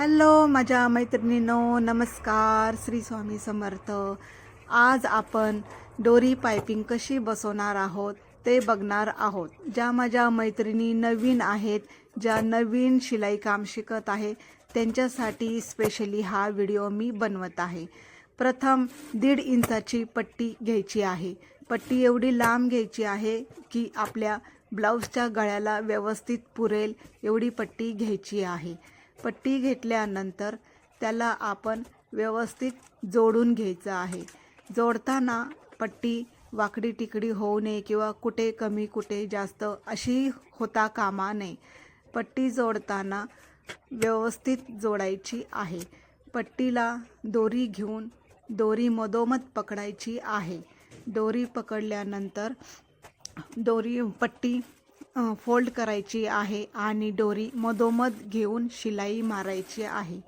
Hello माझ्या मैत्रिणीनो नमस्कार श्री स्वामी समर्थ. आज आपण दोरी पायपिंग कशी बसवणार आहोत ते बघणार आहोत. ज्या माझ्या मैत्रिणी नवीन आहेत ज्या नवीन शिलाई काम शिकत आहे त्यांच्यासाठी स्पेशली हा व्हिडिओ मी बनवत आहे. प्रथम दीड इंचाची पट्टी घ्यायची आहे. पट्टी एवढी लांब घ्यायची आहे की आपल्या ब्लाऊजच्या गळ्याला व्यवस्थित पुरेल एवढी पट्टी घ्यायची आहे. पट्टी घेतल्यानंतर त्याला आपण व्यवस्थित जोडून घ्यायचं आहे. जोडताना पट्टी वाकडी तिकडी होऊ नये किंवा कुठे कमी कुठे जास्त अशी होता कामा नये. पट्टी जोडताना व्यवस्थित जोडायची आहे. पट्टीला दोरी घेऊन दोरी मधोमध पकडायची आहे. दोरी पकडल्यानंतर दोरी पट्टी फोल्ड करायची आहे आणि दोरी मधोमध घेऊन शिलाई मारायची आहे.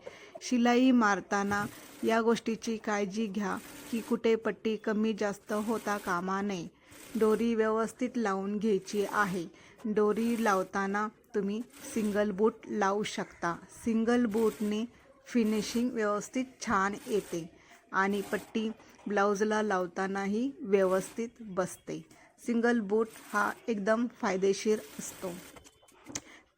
शिलाई मारताना या गोष्टीची काळजी घ्या की कुठे पट्टी कमी जास्त होता कामा नये. दोरी व्यवस्थित लावून घ्यायची आहे. दोरी लावताना तुम्ही सिंगल बूट लावू शकता. सिंगल बूटने फिनिशिंग व्यवस्थित छान येते आणि पट्टी ब्लाऊजला लावतानाही व्यवस्थित बसते. सिंगल बूट हा एकदम फायदेशीर असतो.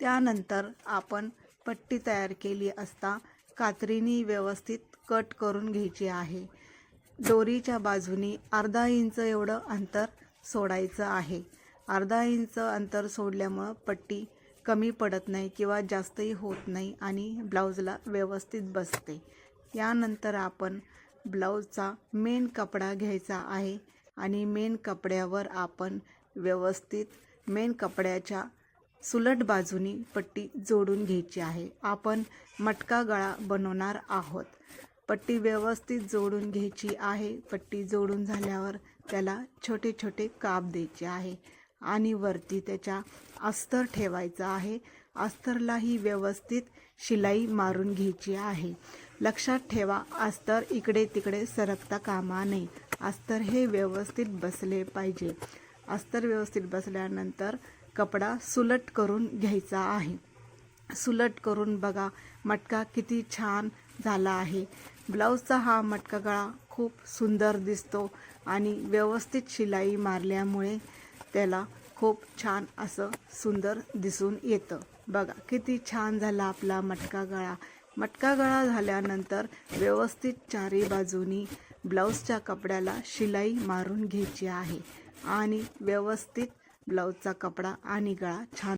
त्यानंतर आपण पट्टी तयार केली असता कात्रीनी व्यवस्थित कट करून घ्यायची आहे. दोरीच्या बाजूनी अर्धा इंच एवढं अंतर सोडायचं आहे. अर्धा इंच अंतर सोडल्यामुळं पट्टी कमी पडत नाही किंवा जास्तही होत नाही आणि ब्लाऊजला व्यवस्थित बसते. यानंतर आपण ब्लाऊजचा मेन कपडा घ्यायचा आहे. आणि मेन कपड्यावर आपण व्यवस्थित मेन कपड्याच्या सुलट बाजूनी पट्टी जोडून घ्यायची आहे. आपण मटका गळा बनवणार आहोत. पट्टी व्यवस्थित जोडून घ्यायची आहे. पट्टी जोडून झाल्यावर त्याला छोटे छोटे काप द्यायचे आहे आणि वरती त्याच्या अस्तर ठेवायचं आहे. अस्तरलाही व्यवस्थित शिलाई मारून घ्यायची आहे. लक्षात ठेवा अस्तर इकडे तिकडे सरकता कामा नये. अस्तर हे व्यवस्थित बसले पाहिजे. अस्तर व्यवस्थित बसल्यानंतर कपडा सुलट करून घ्यायचा आहे. सुलट करून बघा मटका किती छान झाला आहे. ब्लाऊजचा हा मटका गळा खूप सुंदर दिसतो आणि व्यवस्थित शिलाई मारल्यामुळे त्याला खूप छान असं सुंदर दिसून येतं. बघा किती छान झाला आपला मटका गळा. मटका गळा झाल्यानंतर व्यवस्थित चारी बाजूनी ब्लाऊजच्या कपड्याला शिलाई मारून घ्यायची आहे. आणि व्यवस्थित ब्लाऊजचा कपडा आणि गळा छान